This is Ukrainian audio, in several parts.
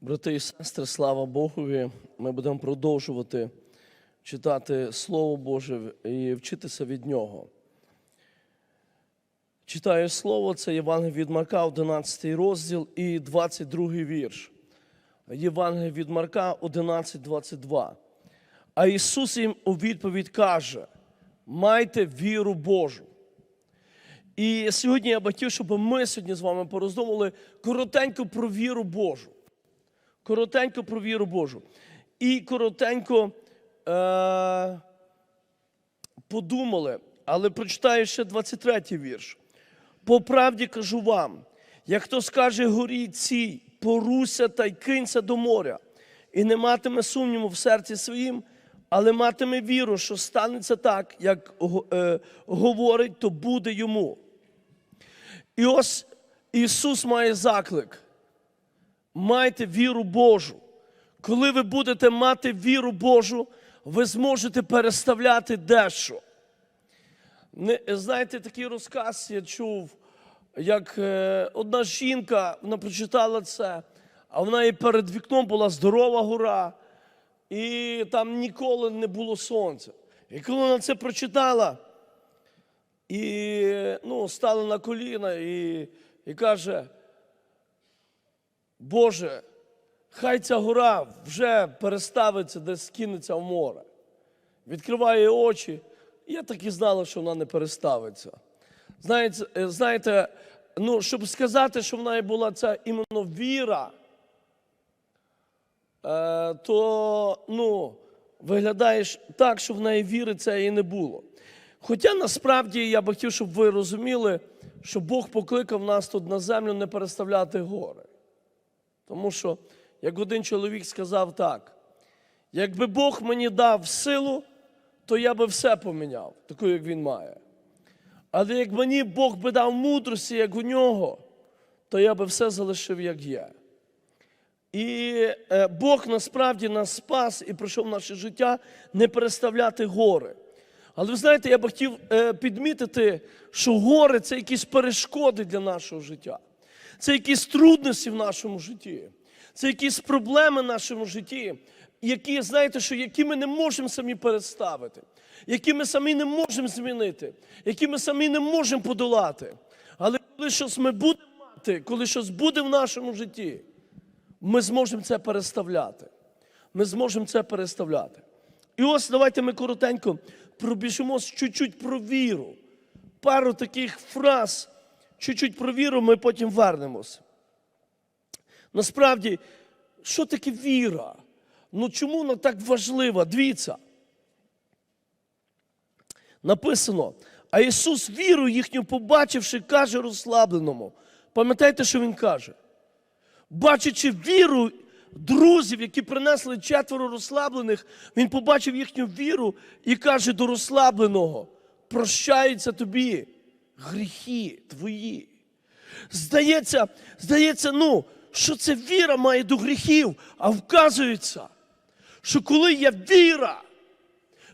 Брати і сестри, слава Богові, ми будемо продовжувати читати Слово Боже і вчитися від Нього. Читаю Слово, це Євангеліє від Марка, 11 розділ і 22 вірш. Євангеліє від Марка 11, 22. А Ісус їм у відповідь каже: майте віру Божу. І сьогодні я хотів, щоб ми сьогодні з вами пороздумували коротенько про віру Божу. Коротенько про віру Божу. І коротенько е- подумали, але прочитаю ще 23 вірш. По правді кажу вам, як хто скаже горі цій, поруся та й кинься до моря, і не матиме сумніву в серці своїм, але матиме віру, що станеться так, як е, говорить, то буде йому. І ось Ісус має заклик. Майте віру Божу. Коли ви будете мати віру Божу, ви зможете переставляти дещо. Не, знаєте, такий розказ я чув, як е, одна жінка вона прочитала це, а в неї перед вікном була здорова гора, і там ніколи не було сонця. І коли вона це прочитала, і ну, стала на коліна і, і каже, Боже, хай ця гора вже переставиться, десь скинеться в море. Відкриває очі, я так і знала, що вона не переставиться. Знаєте, е, знаєте, ну, щоб сказати, що в неї була ця іменно віра, е, то ну, виглядаєш так, що в неї віри це і не було. Хоча насправді я би хотів, щоб ви розуміли, що Бог покликав нас тут на землю не переставляти гори. Тому що, як один чоловік сказав так, якби Бог мені дав силу, то я би все поміняв, таку, як він має. Але як мені Бог би дав мудрості, як у нього, то я би все залишив, як є. І е, Бог насправді нас спас і прийшов в наше життя не переставляти гори. Але ви знаєте, я би хотів е, підмітити, що гори це якісь перешкоди для нашого життя. Це якісь трудності в нашому житті, це якісь проблеми в нашому житті, які, знаєте, що які ми не можемо самі переставити, які ми самі не можемо змінити, які ми самі не можемо подолати. Але коли щось ми будемо мати, коли щось буде в нашому житті, ми зможемо це переставляти. Ми зможемо це переставляти. І ось давайте ми коротенько пробіжимо чуть-чуть про віру. Пару таких фраз, чуть-чуть про віру, ми потім вернемось. Насправді, що таке віра? Ну чому вона так важлива? Дивіться. Написано, а Ісус віру їхню побачивши, каже розслабленому. Пам'ятаєте, що Він каже? Бачачи віру друзів, які принесли четверо розслаблених, він побачив їхню віру і каже до розслабленого: прощаються тобі гріхи твої. Здається, здається, ну, що це віра має до гріхів, а вказується, що коли є віра,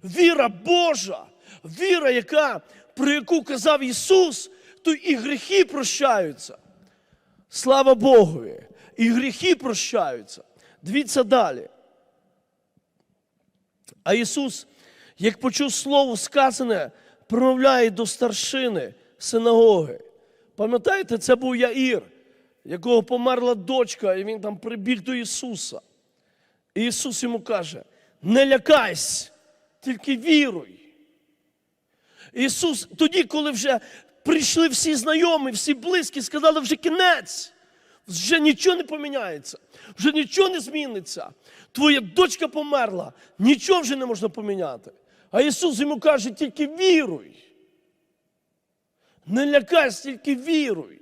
віра Божа, віра, яка, про яку казав Ісус, то і гріхи прощаються. Слава Богові! І гріхи прощаються. Дивіться далі. А Ісус, як почув слово сказане, промовляє до старшини синагоги. Пам'ятаєте, це був Яїр, якого померла дочка, і він там прибіг до Ісуса. І Ісус йому каже: не лякайся, тільки віруй. Ісус, тоді, коли вже прийшли всі знайомі, всі близькі, сказали, вже кінець. Вже нічого не поміняється, вже нічого не зміниться. Твоя дочка померла, нічого вже не можна поміняти. А Ісус йому каже, тільки віруй. Не лякайся, тільки віруй.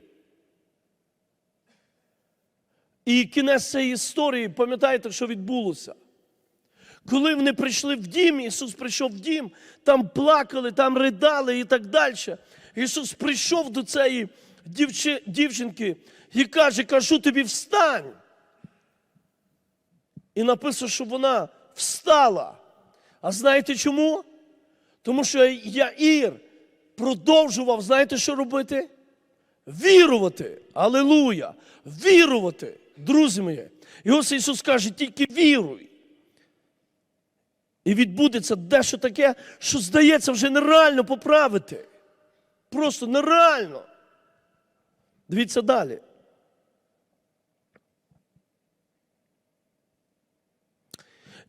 І кінець цієї історії, пам'ятаєте, що відбулося? Коли вони прийшли в дім, Ісус прийшов в дім, там плакали, там ридали і так далі. Ісус прийшов до цієї дівчи, дівчинки і каже, кажу тобі, встань. І написано, що вона встала. А знаєте чому? Тому що Яїр продовжував, знаєте, що робити? Вірувати. Алілуя! Вірувати. друзі мої. І ось Ісус каже, тільки віруй. І відбудеться дещо таке, що здається вже нереально поправити. Просто нереально. Дивіться далі.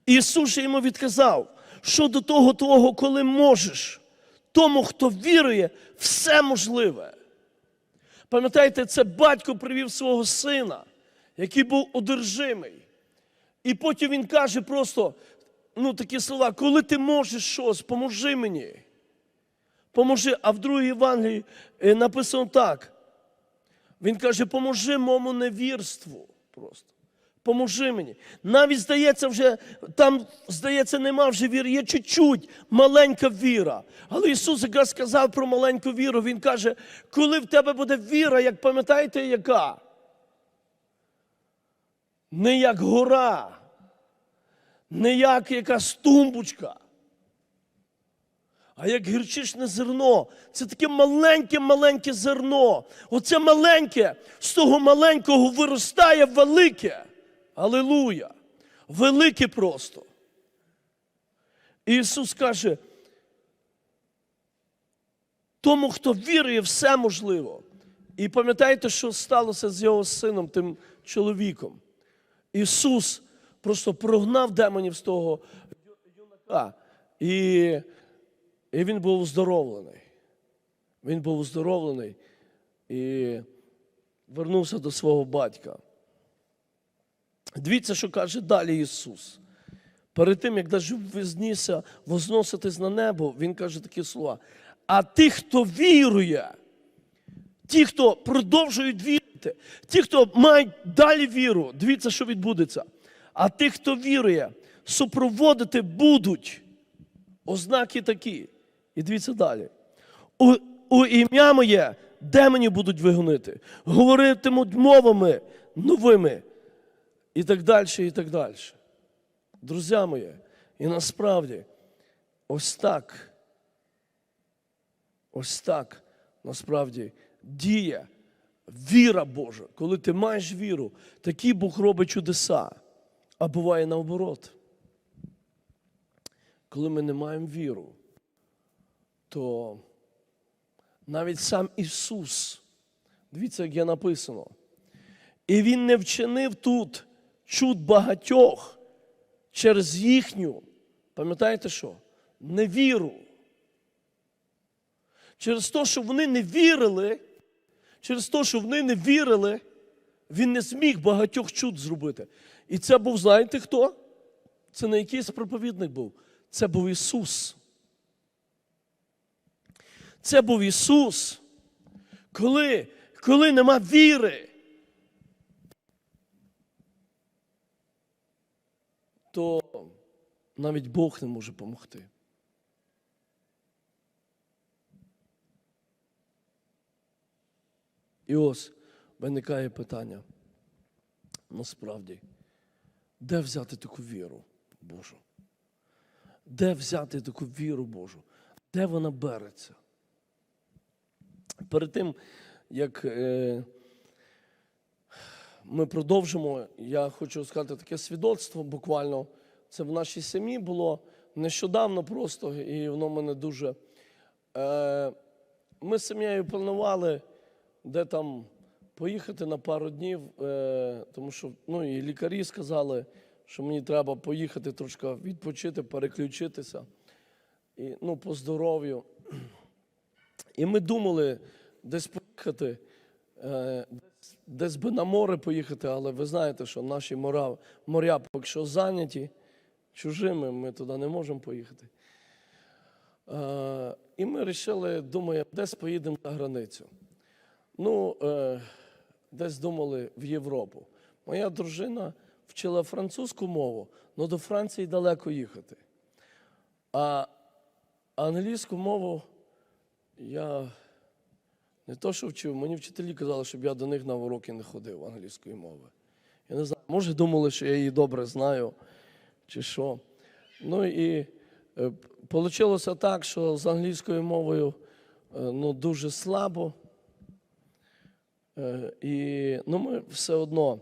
Ісус йому відказав, що до того твого, коли можеш, тому, хто вірує, все можливе. Пам'ятаєте, це батько привів свого сина, який був одержимий. І потім він каже просто ну, такі слова: коли ти можеш щось, поможи мені. Поможи. А в другій Євангелії е, написано так. Він каже, поможи моєму невірству. Просто. Поможи мені. Навіть здається, вже там, здається, нема вже віри, є чуть-чуть маленька віра. Але Ісус якраз сказав про маленьку віру. Він каже, коли в тебе буде віра, як пам'ятаєте, яка? Не як гора, не як якась тумбочка, а як гірчичне зерно. Це таке маленьке-маленьке зерно. Оце маленьке, з того маленького виростає велике. Алілуя! Велике просто. Ісус каже, тому, хто вірує, все можливо. І пам'ятаєте, що сталося з його сином, тим чоловіком? Ісус просто прогнав демонів з того юнака. І, і він був оздоровлений. Він був оздоровлений і вернувся до свого батька. Дивіться, що каже далі Ісус. Перед тим, як навіть вознісся, возноситись на небо, Він каже такі слова. А ті, хто вірує, ті, хто продовжують вірити, ті, хто мають далі віру, дивіться, що відбудеться. А ті, хто вірує, супроводити будуть ознаки такі. І дивіться далі. У, у ім'я моє демонів будуть вигонити, говоритимуть мовами новими і так далі, і так далі. Друзі мої, і насправді ось так, ось так насправді діє віра Божа. Коли ти маєш віру, такий Бог робить чудеса, а буває наоборот. Коли ми не маємо віру, то навіть сам Ісус, дивіться, як є написано, і Він не вчинив тут чуд багатьох через їхню, пам'ятаєте що? Невіру. Через те, що вони не вірили, через те, що вони не вірили, він не зміг багатьох чуд зробити. І це був, знаєте хто? Це не якийсь проповідник був. Це був Ісус. Це був Ісус. Коли, коли нема віри, то навіть Бог не може допомогти. І ось виникає питання. Насправді, де взяти таку віру Божу? Де взяти таку віру Божу? Де вона береться? Перед тим, як е, ми продовжимо, я хочу сказати таке свідоцтво буквально. Це в нашій сім'ї було нещодавно просто, і воно мене дуже. Е, ми з сім'єю планували, де там поїхати на пару днів, е, тому що ну, і лікарі сказали, що мені треба поїхати трошки відпочити, переключитися і, ну, по здоров'ю. І ми думали десь поїхати, е, десь, би на море поїхати, але ви знаєте, що наші моря, моря поки що зайняті чужими, ми туди не можемо поїхати. Е, і ми вирішили, думаю, десь поїдемо за границю. Ну, е, десь думали в Європу. Моя дружина вчила французьку мову, але до Франції далеко їхати. А англійську мову я не то, що вчив, мені вчителі казали, щоб я до них на уроки не ходив англійської мови. Я не знаю, може думали, що я її добре знаю, чи що. Ну і вийшло так, що з англійською мовою е, ну, дуже слабо. Е, І ну, ми все одно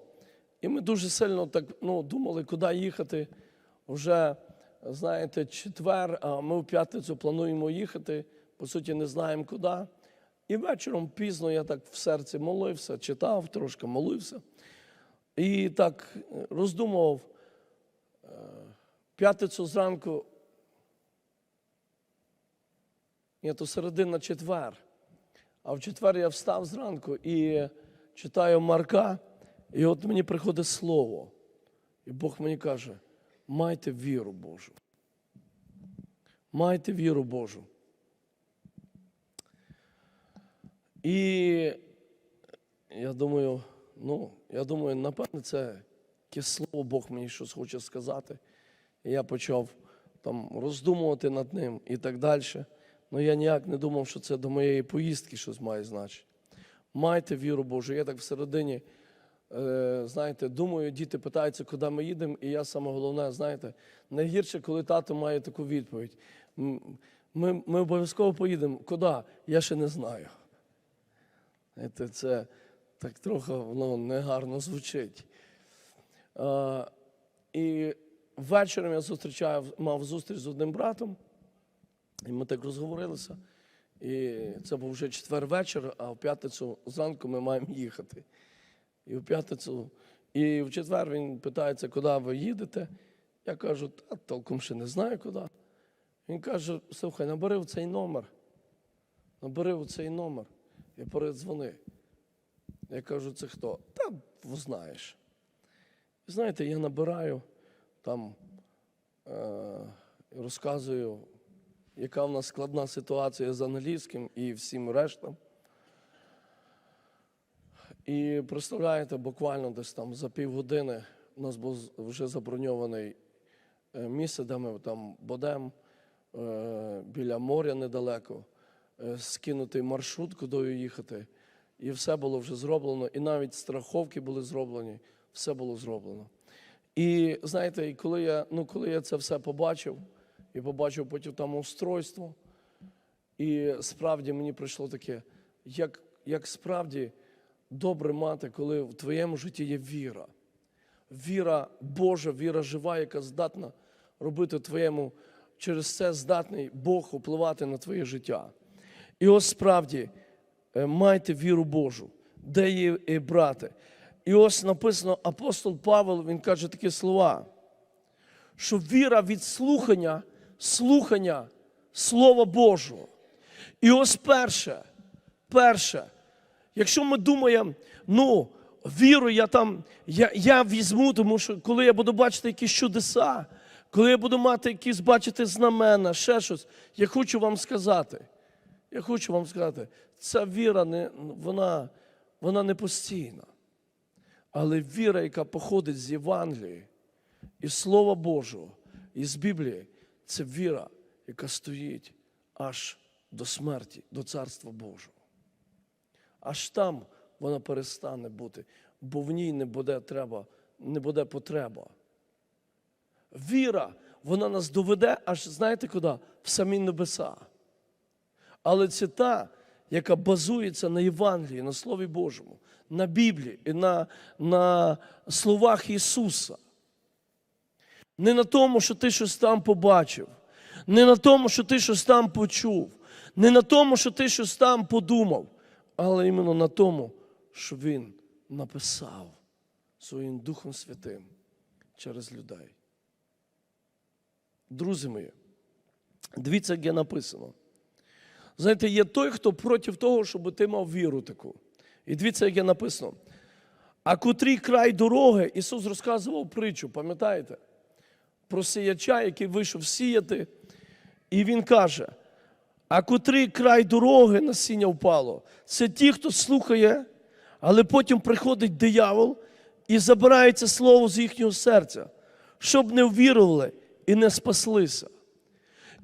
І ми дуже сильно так ну, думали, куди їхати. Вже, знаєте, четвер, а ми в п'ятницю плануємо їхати, по суті, не знаємо куди. І вечором пізно я так в серці молився, читав, трошки молився. І так е, роздумував. Е, П'ятницю зранку, ні, то середина четвер. А в четвер я встав зранку і читаю Марка, і от мені приходить слово. І Бог мені каже: майте віру Божу. Майте віру Божу. І я думаю, ну, я думаю, напевне, це яке слово Бог мені щось хоче сказати. І я почав там роздумувати над ним і так далі. Ну я ніяк не думав, що це до моєї поїздки щось має значення. Майте віру Божу. Я так всередині, е, знаєте, думаю, діти питаються, куди ми їдемо, і я саме головне, знаєте, найгірше, коли тато має таку відповідь. Ми, ми обов'язково поїдемо. Куди? Я ще не знаю. Знаєте, це так трохи воно негарно звучить. Е, і ввечері я зустрічав, мав зустріч з одним братом, і ми так розговорилися. І це був вже четвер вечір, а в п'ятницю зранку ми маємо їхати. І в п'ятницю, і в четвер він питається, куди ви їдете. Я кажу, та толком ще не знаю куди. Він каже: слухай, набери в цей номер. Набери в цей номер і передзвони. Я кажу, це хто? Та знаєш. Знаєте, я набираю там, е, розказую, яка в нас складна ситуація з англійським і всім рештам. І представляєте, буквально десь там за півгодини у нас був вже заброньований е, місце, де ми там будемо е, біля моря недалеко, е, скинутий маршрут, куди їхати. І все було вже зроблено, і навіть страховки були зроблені, все було зроблено. І знаєте, коли я, ну, коли я це все побачив, і побачив потім там устройство, і справді мені прийшло таке, як, як справді добре мати, коли в твоєму житті є віра. Віра Божа, віра жива, яка здатна робити твоєму, через це здатний Бог впливати на твоє життя. І ось справді е, майте віру Божу, де є і брати. І ось написано апостол Павел, він каже такі слова, що віра від слухання, слухання Слова Божого. І ось перше, перше, якщо ми думаємо, ну, віру я там, я, я візьму, тому що коли я буду бачити якісь чудеса, коли я буду мати якісь бачити знамена, ще щось, я хочу вам сказати, я хочу вам сказати, ця віра не, вона, вона не постійна. Але віра, яка походить з Євангелії, із Слова Божого, із Біблії, це віра, яка стоїть аж до смерті, до Царства Божого. Аж там вона перестане бути, бо в ній не буде треба, не буде потреба. Віра, вона нас доведе аж знаєте куди? В самі небеса. Але це та, яка базується на Євангелії, на Слові Божому, на Біблії і на, на словах Ісуса. Не на тому, що ти щось там побачив, не на тому, що ти щось там почув, не на тому, що ти щось там подумав, але іменно на тому, що Він написав своїм Духом Святим через людей. Друзі мої, дивіться, як є написано. Знаєте, є той, хто проти того, щоб ти мав віру таку. І дивіться, як є написано. А котрий край дороги, Ісус розказував притчу, пам'ятаєте? Про сіяча, який вийшов сіяти. І Він каже: а котрий край дороги насіння впало, це ті, хто слухає, але потім приходить диявол і забирає це слово з їхнього серця, щоб не ввірували і не спаслися.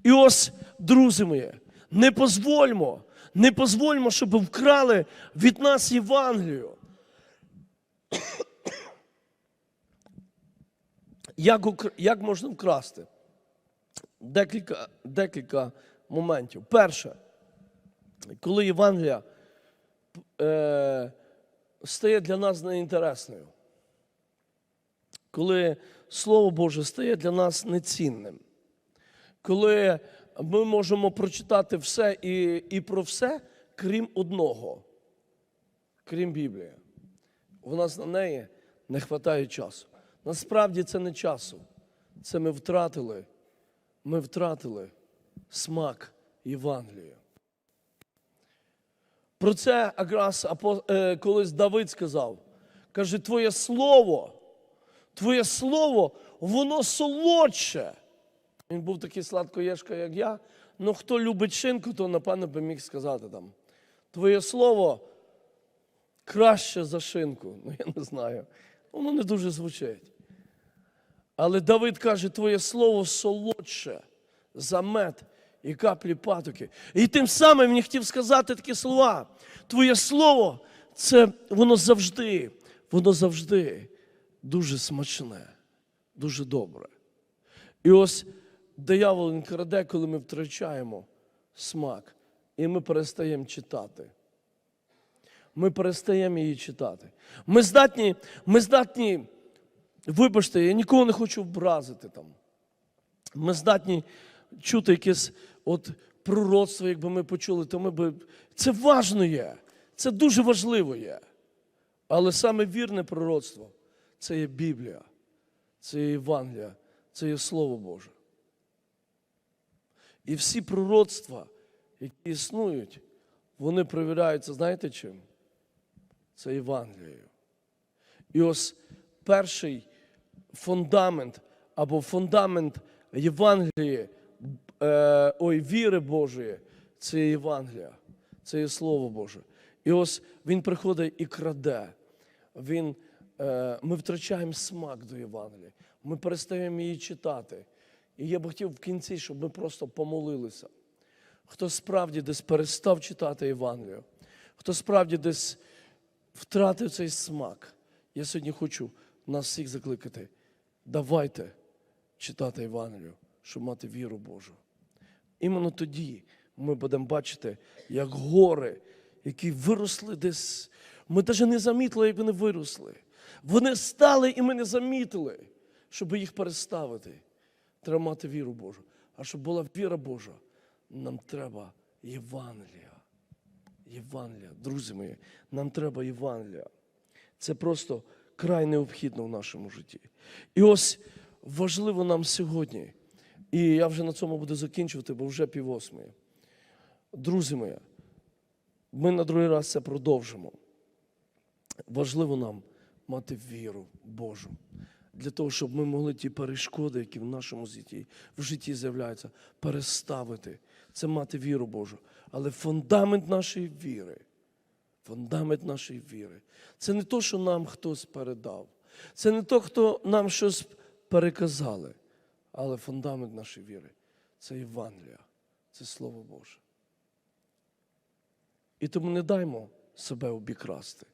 І ось, друзі мої, не позвольмо, не позвольмо, щоб вкрали від нас Євангелію. Як, як можна вкрасти? Декілька, декілька моментів. Перше, коли Євангелія е, стає для нас неінтересною. коли Слово Боже стає для нас нецінним, коли ми можемо прочитати все і, і про все, крім одного, крім Біблії. У нас на неї не вистачає часу. Насправді це не часу. Це ми втратили. Ми втратили смак Євангелія. Про це якраз е, колись Давид сказав. Каже, твоє слово, твоє слово, воно солодше. Він був такий сладкоєшка, як я. Ну хто любить шинку, то напевно би міг сказати там. Твоє слово краще за шинку. Ну, я не знаю. Воно не дуже звучить. Але Давид каже, твоє слово солодше за мед і каплі патоки. І тим самим він хотів сказати такі слова. Твоє слово це воно завжди, воно завжди дуже смачне, дуже добре. І ось диявол він краде, коли ми втрачаємо смак, і ми перестаємо читати. Ми перестаємо її читати. Ми здатні, ми здатні, вибачте, я нікого не хочу образити там. Ми здатні чути якесь от пророцтво, якби ми почули, то ми би. Це важно є. Це дуже важливо є. Але саме вірне пророцтво це є Біблія, це є Євангелія, це є Слово Боже. І всі пророцтва, які існують, вони перевіряються, знаєте чим? Це Євангелією. І ось перший фундамент або фундамент Євангелії, е, ой, віри Божої, це Євангелія, це є Слово Боже. І ось він приходить і краде. Він, е, ми втрачаємо смак до Євангелія. Ми перестаємо її читати. І я б хотів в кінці, щоб ми просто помолилися. Хто справді десь перестав читати Євангелію, хто справді десь втратив цей смак. Я сьогодні хочу нас всіх закликати. Давайте читати Євангелію, щоб мати віру Божу. Іменно тоді ми будемо бачити, як гори, які виросли десь. Ми навіть не замітили, як вони виросли. Вони стали і ми не замітили, щоб їх переставити. Треба мати віру Божу. А щоб була віра Божа, нам треба Євангелія. Євангелія, друзі мої, нам треба Євангелія. Це просто край необхідно в нашому житті. І ось важливо нам сьогодні, і я вже на цьому буду закінчувати, бо вже пів восьмої. Друзі мої, ми на другий раз це продовжимо. Важливо нам мати віру Божу. Для того, щоб ми могли ті перешкоди, які в нашому житті, в житті з'являються, переставити. Це мати віру Божу. Але фундамент нашої віри, фундамент нашої віри, це не то, що нам хтось передав. Це не то, хто нам щось переказали. Але фундамент нашої віри це Євангелія, це Слово Боже. І тому не даймо себе обікрасти.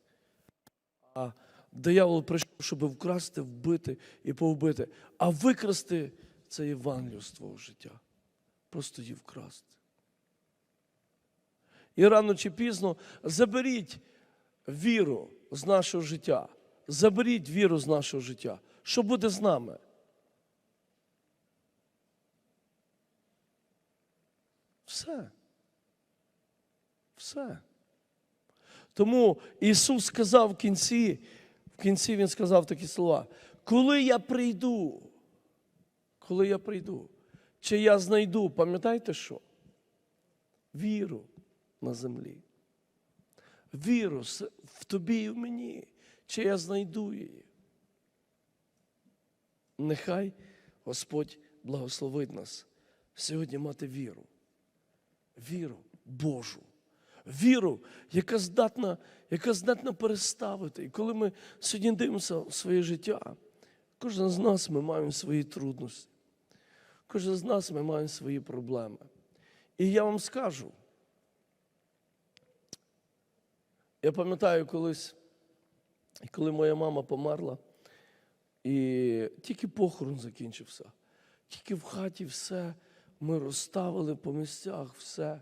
А диявол прийшов, щоб вкрасти, вбити і повбити, а викрасти це Євангелію з твого життя. Просто її вкрасти. І рано чи пізно заберіть віру з нашого життя. Заберіть віру з нашого життя. Що буде з нами? Все. Все. Тому Ісус сказав в кінці, в кінці Він сказав такі слова: коли я прийду, коли я прийду, чи я знайду, пам'ятаєте що? Віру на землі. Віру в тобі і в мені, чи я знайду її. Нехай Господь благословить нас сьогодні мати віру. Віру Божу. Віру, яка здатна, яка здатна переставити. І коли ми сьогодні дивимося в своє життя, кожен з нас ми маємо свої трудності. Кожен з нас ми маємо свої проблеми. І я вам скажу, я пам'ятаю колись, коли моя мама померла, і тільки похорон закінчився. Тільки в хаті все ми розставили по місцях, все.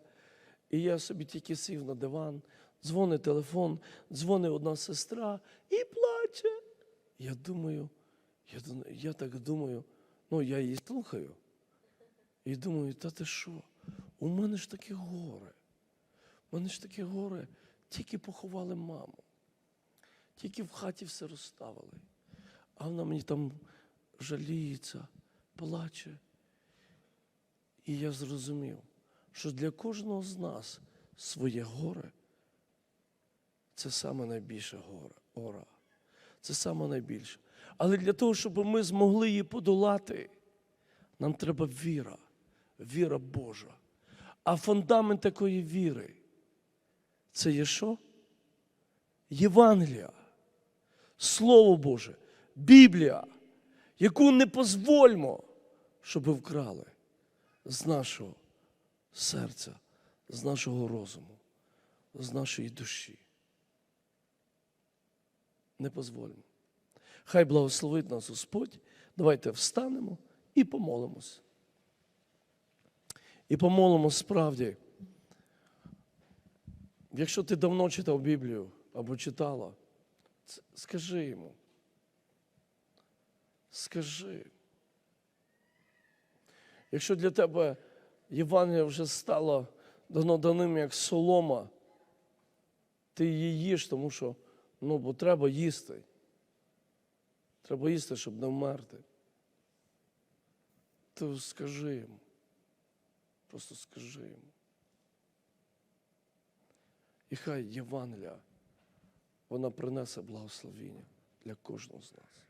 І я собі тільки сів на диван, дзвонить телефон, дзвонить одна сестра і плаче. Я думаю, Я, я так думаю, ну я її слухаю. І думаю, та ти що? У мене ж такі гори. У мене ж такі гори, тільки поховали маму. Тільки в хаті все розставили. А вона мені там жаліється, плаче. І я зрозумів, що для кожного з нас своє горе це саме найбільше горе, гора. Це саме найбільше. Але для того, щоб ми змогли її подолати, нам треба віра, віра Божа. А фундамент такої віри це є що? Євангелія, Слово Боже, Біблія, яку не дозвольмо, щоб вкрали з нашого серця, з нашого розуму, з нашої душі. Не дозволимо. Хай благословить нас Господь. Давайте встанемо і помолимось. І помолимо справді. Якщо ти давно читав Біблію або читала, скажи йому. Скажи. Якщо для тебе Євангелія вже стало давно даним як солома, ти її їш, тому що ну, бо треба їсти. Треба їсти, щоб не вмерти. То скажи йому. Просто скажи йому. І хай Євангелія, вона принесе благословіння для кожного з нас.